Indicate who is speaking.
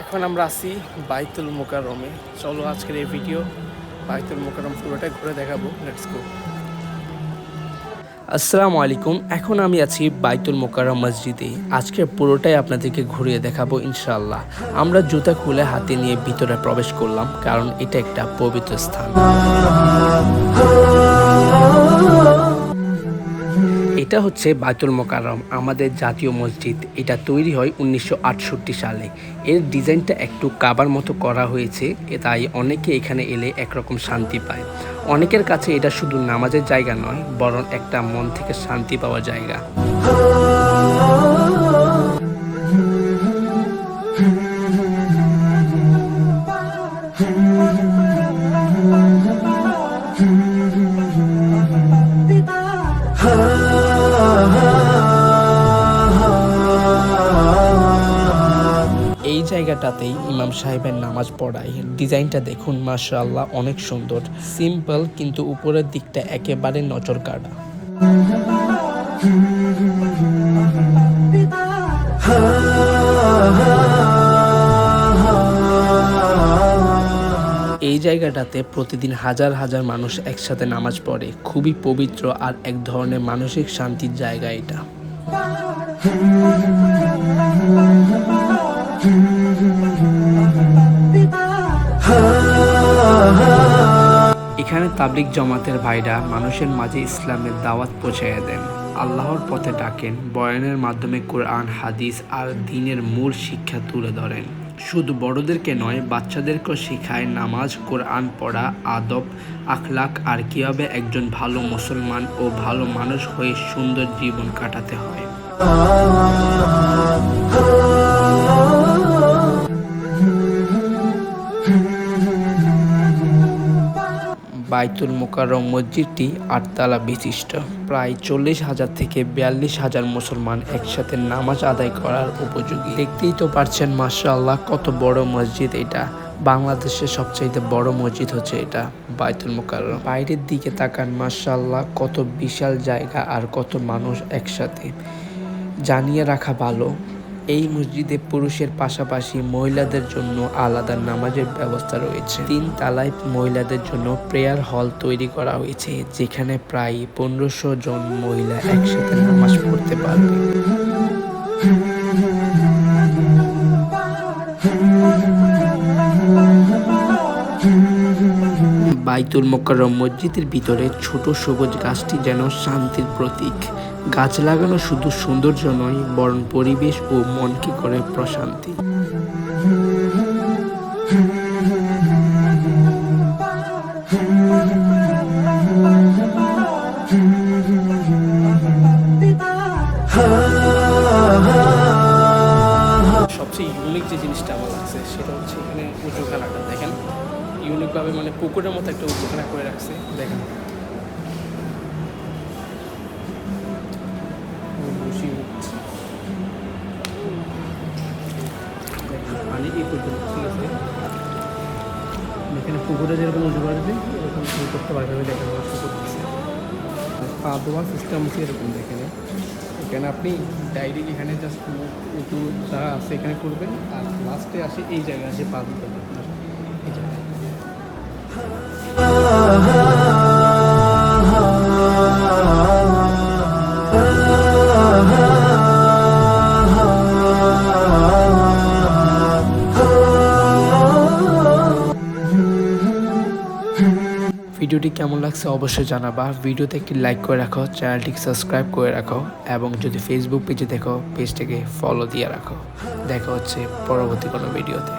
Speaker 1: এখন আমরা আছি বাইতুল মোকারমে চলো আজকের এই ভিডিও বাইতুল মোকারম পুরোটাই ঘুরে দেখাবো। লেটস গো আসসালামু আলাইকুম। এখন আমি আছি বাইতুল মোকাররম মসজিদে। আজকে পুরোটাই আপনাদেরকে ঘুরিয়ে দেখাবো ইনশাআল্লাহ। আমরা জুতা খুলে হাতে নিয়ে ভিতরে প্রবেশ করলাম, কারণ এটা একটা পবিত্র স্থান। এটা হচ্ছে বাইতুল মোকারম আমাদের জাতীয় মসজিদ। এটা তৈরি হয় উনিশশো আটষট্টি সালে। এর ডিজাইনটা একটু কাবার মতো করা হয়েছে তাই অনেকে এখানে এলে একরকম শান্তি পায়। অনেকের কাছে এটা শুধু নামাজের জায়গা নয়, বরং একটা মন থেকে শান্তি পাওয়া জায়গা। জায়গাটাতেই ইমাম সাহেবের নামাজ পড়ায়। ডিজাইনটা দেখুন, মাশাআল্লাহ, অনেক সুন্দর। সিম্পল, কিন্তু উপরের দিকটা একেবারে নজর কাড়া এই জায়গাটাতে প্রতিদিন হাজার হাজার মানুষ একসাথে নামাজ পড়ে। খুবই পবিত্র আর এক ধরনের মানসিক শান্তির জায়গা এটা। এখানে তাবলিক জমাতের ভাইরা মানুষের মাঝে ইসলামের দাওয়াত পৌঁছাইয়া দেন। আল্লাহর পথে ডাকেন, বয়ানের মাধ্যমে কোরআন, হাদিস আর দিনের মূল শিক্ষা তুলে ধরেন। শুধু বড়দেরকে নয়, বাচ্চাদেরকেও শেখায় নামাজ, কোরআন পড়া, আদব, আখলাক আর কীভাবে একজন ভালো মুসলমান ও ভালো মানুষ হয়ে সুন্দর জীবন কাটাতে হয়। বাইতুল মোকাররম মসজিদটি আটতলা বিশিষ্ট। প্রায় চল্লিশ হাজার থেকে বিয়াল্লিশ হাজার মুসলমান একসাথে নামাজ আদায় করার উপযোগী। দেখতেই তো পারছেন, মাশাআল্লাহ, কত বড় মসজিদ এটা। বাংলাদেশের সবচাইতে বড় মসজিদ হচ্ছে এটা, বাইতুল মোকাররম। বাইরের দিকে তাকান, মাশাআল্লাহ, কত বিশাল জায়গা আর কত মানুষ একসাথে। জানিয়ে রাখা ভালো এই মসজিদে পুরুষের পাশাপাশি মহিলাদের জন্য আলাদা নামাজের ব্যবস্থা রয়েছে। তিন তালায় মহিলাদের জন্য প্রেয়ার হল তৈরি করা হয়েছে, যেখানে প্রায় পনেরোশো জন মহিলা একসাথে নামাজ পড়তে পারবে। বাইতুল মোকাররম মসজিদের ভিতরে ছোট সবুজ গাছটি যেন শান্তির প্রতীক। গাছ লাগানো শুধু সৌন্দর্য নয়, বরং পরিবেশ ও মনকে করে প্রশান্তি। সবচেয়ে ইউনিক যে জিনিসটা আমার লাগছে, সেটা হচ্ছে এখানে উঁচুখানাটা দেখেন ইউনিকভাবে মানে পুকুরের মতো একটা উঁচুখানা করে রাখছে। দেখেন পানি ঠিক আছে? এখানে পুকুরে যেরকম উঁচু বাড়বে এরকম শুরু করতে পারবে আমি দেখার ব্যবস্থা করতেছি পা ধোয়া সিস্টেম হচ্ছে এরকম দেখেন এখানে আপনি ডাইরেক্ট এখানে জাস্ট উঁচু তারা আছে এখানে করবেন, আর লাস্টে আসে এই জায়গায় আসে পা দিতে এই জায়গায়। ভিডিওটি কেমন লাগছে অবশ্যই জানাবা। ভিডিওতে একটি লাইক করে রাখো চ্যানেলটিকে সাবস্ক্রাইব করে রাখো এবং যদি ফেসবুক পেজে দেখো পেজটাকে ফলো দিয়ে রাখো। দেখা হচ্ছে পরবর্তী কোনো ভিডিওতে।